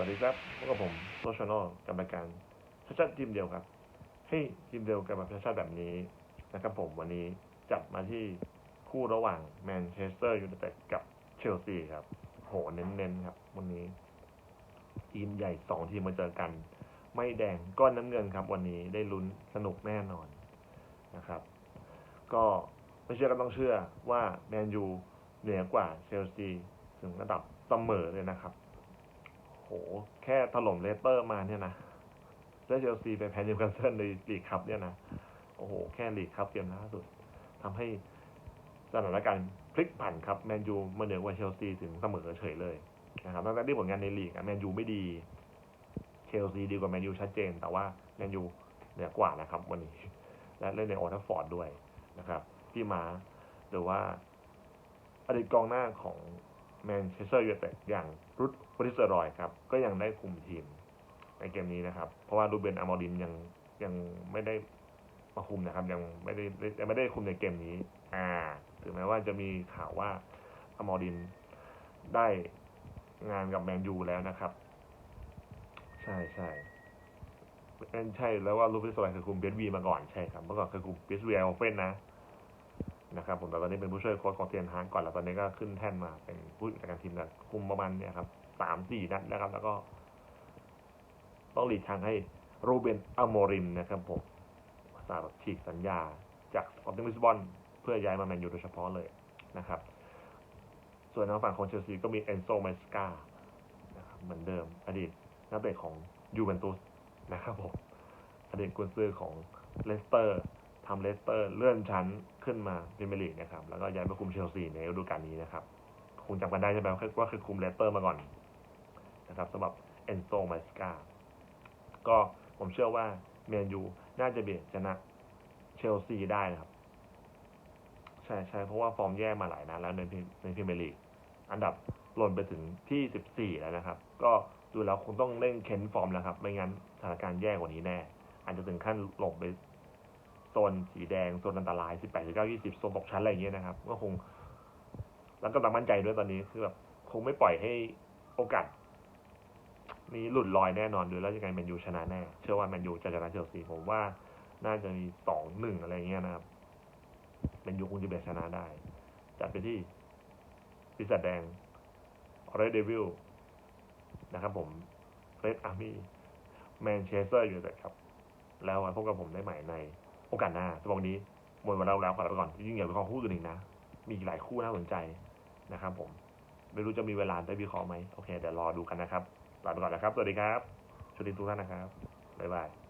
วัสดีครับพบกับผมโซชนอลกับรายการชัดชัดทีมเดียวครับ ให้ทีมเดียวกันแบบชัดชัดแบบนี้นะครับผมวันนี้จับมาที่คู่ระหว่างแมนเชสเตอร์ยูไนเต็ดกับเชลซีครับ โหเน้นๆครับ วันนี้ ทีมใหญ่สองทีมมาเจอกัน ไม่แดงก้อนน้ำเงินครับ วันนี้ได้ลุ้นสนุกแน่นอนนะครับ ก็ไม่เชื่อก็ต้องเชื่อว่าแมนยูเหนือกว่าเชลซีถึงระดับเสมอเลยนะครับ โห แค่ถล่มเลสเตอร์มาเนี่ยนะแล้วเชลซีไปแพ้นิวคาสเซิลในลีกคัพเนี่ยนะ โอ้โห แค่ลีกคัพเกมล่าสุดทำให้สถานการณ์พลิกผันครับแมนยูมาเหนือกว่าเชลซีถึงเสมอเฉยเลยนะครับตั้งแต่ที่ผลงานในลีกอะแมนยูไม่ดี เชลซีดีกว่าแมนยูชัดเจน แต่ว่าแมนยูเหนือกว่านะครับ วันนี้ และเล่นในโอทัฟฟอร์ดด้วยนะครับ ที่มาหรือว่าอดีตกองหน้าของ แมนเชสเตอร์ยูไนเต็ดอย่างรุดบริสเตอรอยครับ ก็ยังได้คุมทีมในเกมนี้นะครับ เพราะว่ารูเบนอามอริมยังยังไม่ได้มาคุมนะครับ ยังไม่ได้ยังไม่ได้คุมในเกมนี้ อ่า ถึงแม้ว่าจะมีข่าวว่าอามอริมได้งานกับแมนยูแล้วนะครับ ใช่ใช่เป็นใช่แล้วว่ารูปที่สมัยเคยคุมเบสวีมาก่อนใช่ครับเมื่อก่อนเคยคุมเบสวีไอโอเฟนนะ นะครับผมแต่ตอนนี้เป็นผู้ช่วยโค้ชของเทียนฮางก่อนแล้วตอนนี้ก็ขึ้นแท่นมาเป็นผู้จัดการทีมนะคุมประมาณเนี่ยครับสามสี่นัดนะครับ แล้วก็ ต้องหลีกทางให้รูเบนอโมริมนะครับผมสารฉีกสัญญา จากสปอร์ติ้งลิสบอนเพื่อย้ายมาแมนยูโดยเฉพาะเลยนะครับ ส่วนทางฝั่งของเชลซีก็มีเอนโซเมสกานะครับเหมือนเดิม อดีตนักเตะของยูเวนตุสนะครับผมอดีตกุนซือของเลสเตอร์ ทำเลสเตอร์เลื่อนชั้นขึ้นมาพรีเมียร์ลีกนะครับ แล้วก็ย้ายมาคุมเชลซีในฤดูกาลนี้นะครับ คงจำกันได้ใช่ไหมว่าคือคุมเลสเตอร์มาก่อนนะครับสำหรับเอนโซเมสกาก็ผมเชื่อว่าเมนยูน่าจะเบียดชนะเชลซีได้นะครับ ใช่ใช่เพราะว่าฟอร์มแย่มาหลายนัดแล้วในในพรีเมียร์ลีกอันดับหล่นไปถึงที่ 14 แล้วนะครับ ก็ดูแล้วคงต้องเร่งเค้นฟอร์มแล้วครับ ไม่งั้นสถานการณ์แย่กว่านี้แน่ อาจจะถึงขั้นหลงไป โซนสีแดงโซนอันตราย18 19 20โซนตกชั้นอะไรอย่างเงี้ยนะครับ ก็คง แล้วก็ตั้งมั่นใจด้วยตอนนี้คือแบบคงไม่ปล่อยให้โอกาสนี้หลุดลอยแน่นอนดูแล้วยังไงแมนยูชนะแน่เชื่อว่าแมนยูจะชนะเชลซีผมว่าน่าจะมีสองหนึ่งอะไรเงี้ยนะครับแมนยูคงจะเบียดชนะได้ จัดไปที่ปีศาจแดงเรดเดวิลนะครับผมเรดอาร์มี่แมนเชสเตอร์อยู่แต่ครับ แล้วไว้พบกับผมได้ใหม่ใน โอกาสหน้าสำหรับวันนี้หมดเวลาแล้วขอลาไปก่อนยิ่งอย่าไปขอคู่อื่นอีกนะ มีอีกหลายคู่น่าสนใจนะครับ ผม ไม่รู้จะมีเวลาได้วิเคราะห์ไหมโอเคเดี๋ยวรอดูกันนะครับลาไปก่อนนะครับ สวัสดีครับชวนดีทุกท่านนะครับบ๊ายบาย